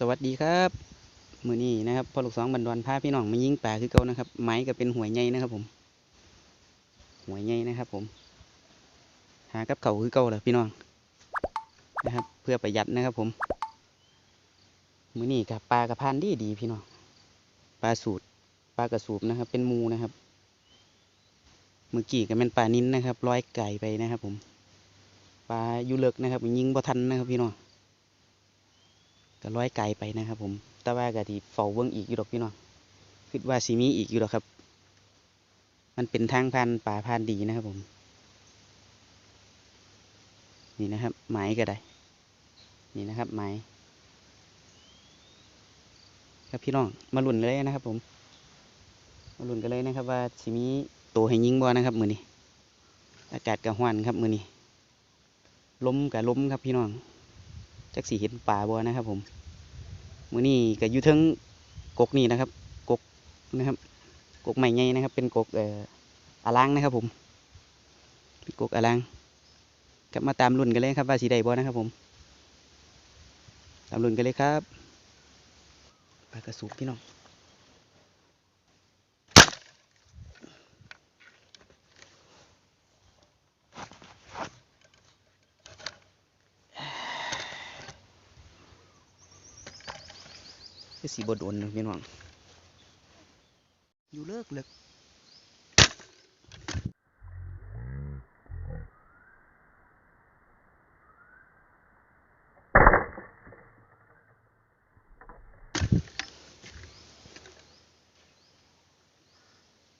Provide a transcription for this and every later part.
สวัสดีครับมือนี้นะครับพ่อลูกสองบันดอนพาพี่น้องมายิงปลาคือเก่านะครับไม้ก็เป็นหวยใหญ่นะครับผมหวยใหญ่นะครับ ผม หากับเขาคือเก่าเลยพี่น้องนะครับ เพื่อประหยัดนะครับ ผมมือนี้กับปลากระพานดีดีพี่น้องปลาสูตรปลากระสูบนะครับ เป็นมูนะครับมือกี้ก็เป็นปลานิ้นนะครับร้อยไก่ไปนะครับ ผมปลาอยูเลิกนะครับยิงบ่ทันนะครับ พี่น้อง ก็ร้อยไกลไปนะครับผมแต่ว่าก็ที่เฝ้าเบิ่งอีกอยู่ดอกพี่น้องคิดว่าสิมีอีกอยู่ดอกครับ มันเป็นทางผ่านป่าผ่านดีนะครับผม นี่นะครับไม้ก็ได้ นี่นะครับไม้ครับพี่น้องมาลุ่นเลยนะครับ ผม มาลุ่นกันเลยนะครับ ว่าสิมีตัวให้ยิงบ่นะครับมือนี้อากาศกระห้อนครับมือนี้ล้มกับล้มครับพี่น้องจักสีเห็นป่าบัวนะครับผม มือนี่ก็อยู่ทั้งกกนี่นะครับ กกนะครับ กกใหม่ไงนะครับ เป็นกกเอ่ออาลางนะครับ ผมเป็นกกอาลางกลับมาตามรุ่นกันเลยครับ ว่าสีใดบ่นะครับ ผม ตามรุ่นกันเลยครับปลากระสุกพี่น้อง คือสีบดโดนะพี่น้อง อยู่เลิกเลิก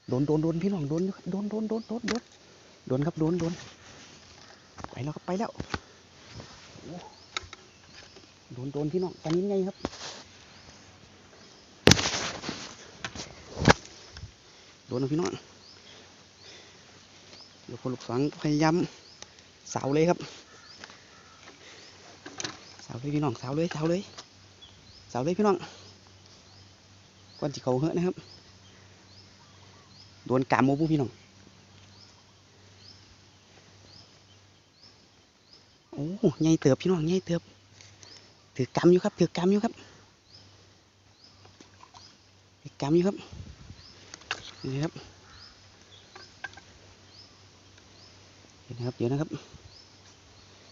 โดนโดนโดนพี่น้องโดนโดนโดนโดนโดนโดนโดนครับโดนโดนไปแล้วครับไปแล้วโอ้โดนโดนพี่น้องตอนนี้ไงครับ โดนนะพี่น้องเดี๋ยวคนลูกสองพยายามสาวเลยครับ สาวเลยพี่น้องสาวเลยสาวเลยสาวเลยพี่น้องก่อนที่เขาเหอะนะครับ โดนกามโมบุพี่น้อง โอ้ใหญ่เติบพี่น้องใหญ่เติบถือกำอยู่ครับถือกำอยู่ครับถือกำอยู่ครับ นี่ครับเดี๋ยวนะครับเดี๋ยวนะครับ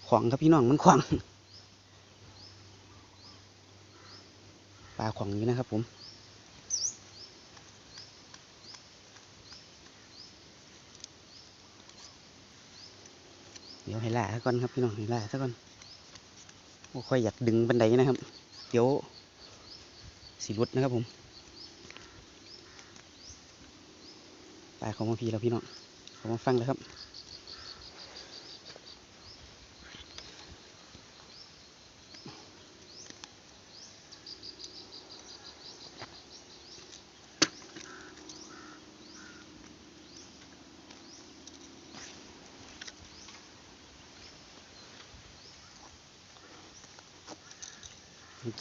ขวางครับพี่น้องมันขวางปลาขวางอยู่นะครับผมเดี๋ยวให้ล่าซะก่อนครับพี่น้องให้ล่าซะก่อนค่อยอยากดึงบันไดนะครับ เดี๋ยวสีรุดนะครับผม ลาของมาพีแล้วพี่น้องเขามาฟังแล้วครับ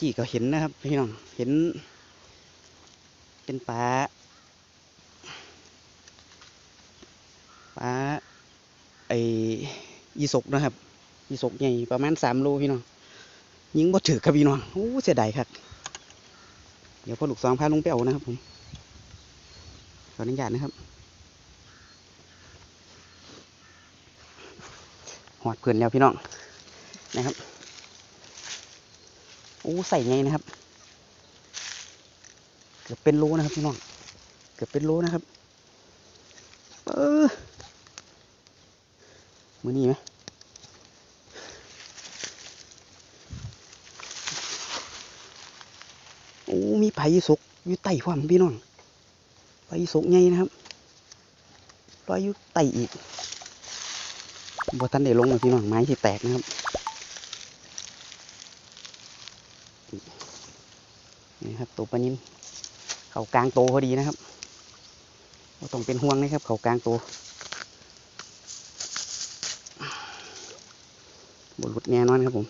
กี้ก็เห็นนะครับพี่น้อง เห็น เป็นปลา ปลาไอ้ยีสกนะครับยีสกใหญ่ประมาณสามโลพี่น้องยิงบ่ถือครับพี่น้องโอ้เสียดายครับ เดี๋ยวพ่อลูกสองพาลงไปเอานะครับผมขออนุญาตนะครับหอดเพื่อนแล้วพี่น้องนะครับโอ้ใส่ไงนะครับ เกือบเป็นโลนะครับพี่น้องเกือบเป็นโลนะครับ เออ มือนี้ไหมโอ้มีไผ่สกอยู่ใต้ความพี่น้องไผ่สกใหญ่นะครับลอยอยู่ใต้อีกบ่ทันได้ลงเลยพี่น้องไม้ที่แตกนะครับนี่ครับตัวปลานินเขากลางโตพอดีนะครับต้องเป็นห่วงนะครับเขากลางโต บหลุดแน่นอนครับผม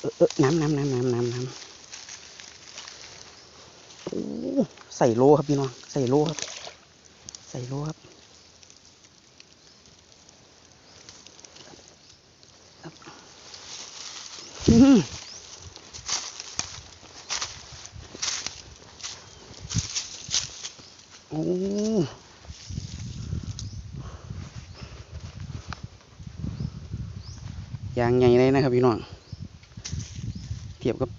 เออเออน้ำน้ำน้ำน้ำน้ำน้ำโอ้ใส่โลครับพี่น้อง ใส่โลครับ ใส่โลครับอื้อหือโอ้ ยางใหญ่เลยนะครับพี่น้อง เทียบกับ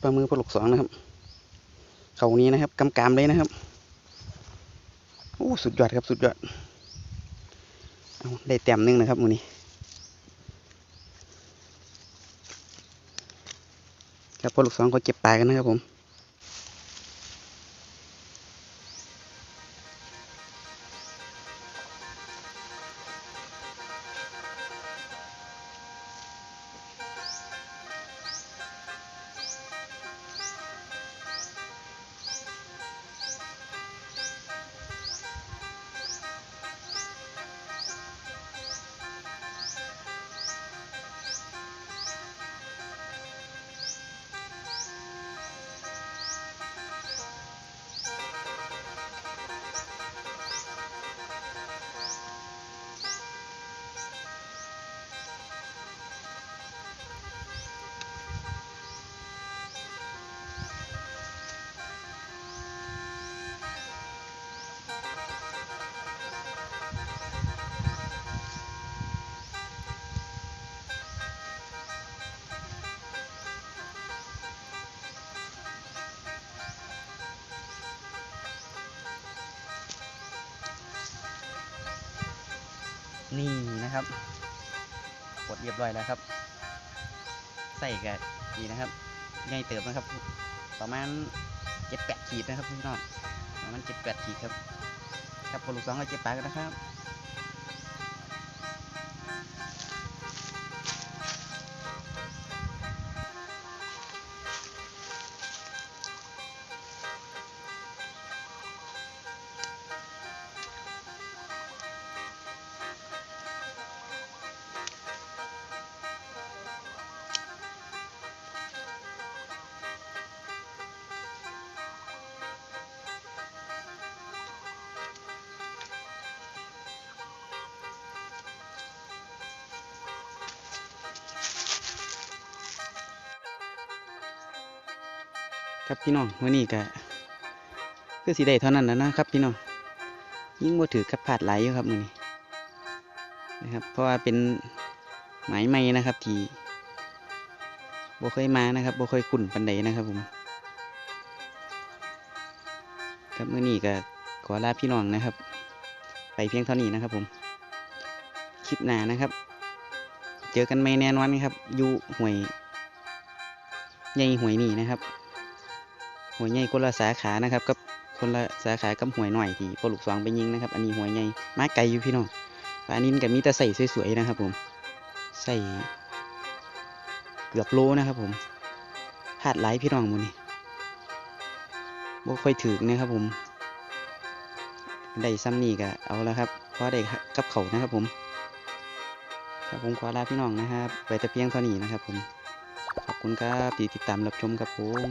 ปลามือปลาหลกสองนะครับ เขานี้นะครับกำกามเลยนะครับโอ้สุดยอดครับสุดยอดได้แต้มหนึงนะครับมือนี้ครับพอลูกสองเขาเก็บปลากันนะครับผม นี่นะครับกดเรียบร้อยแล้วครับ ใส่กับดีนะครับง่ายเติมนะครับ ประมาณเจ็ดแปดขีดนะครับพี่น้องประมาณเจ็ดแปดขีดครับครับพอลูกสองก็เจ็บปลากันนะครับ ครับพี่น้องวันนี้ก็คือสีได้เท่านั้นแล้วนะครับพี่น้องยิ่งบ่ถือกับผาดไหลายอยู่ครับมือนี้นะครับ เพราะว่าเป็นหมายใหม่นะครับที่บ่เคยมานะครับบ่เคยคุ้นปันใดนะครับผมครับมือนี้ก็ขอลาพี่น้องนะครับ ไปเพียงเท่านี้นะครับผมคลิปหน้านะครับ เจอกันไม่แน่นอนครับอยู่ห่วยใหญ่ห่วยนี่นะครับ หวยใหญ่คนละสาขานะครับกับคนละสาขากับหวยหน่อยที่พอลูกสองไปยิงนะครับ อันนี้หวยใหญ่มาไกลอยู่พี่น้องปลานินกับมีแต่ใส่สวยๆนะครับ ผมใส่เกือบโลนะครับผมพลาดไหลายพี่น้องหมูนี่บ่ค่อยถึกนะครับผมได้ซ้ำนี่ก็เอาแล้วครับเพราะได้กับเขานะครับผมครับผมขอลาพี่น้องนะครับไปแต่เพียงเท่านี้นะครับผมขอบคุณครับที่ติดตามรับชมครับผม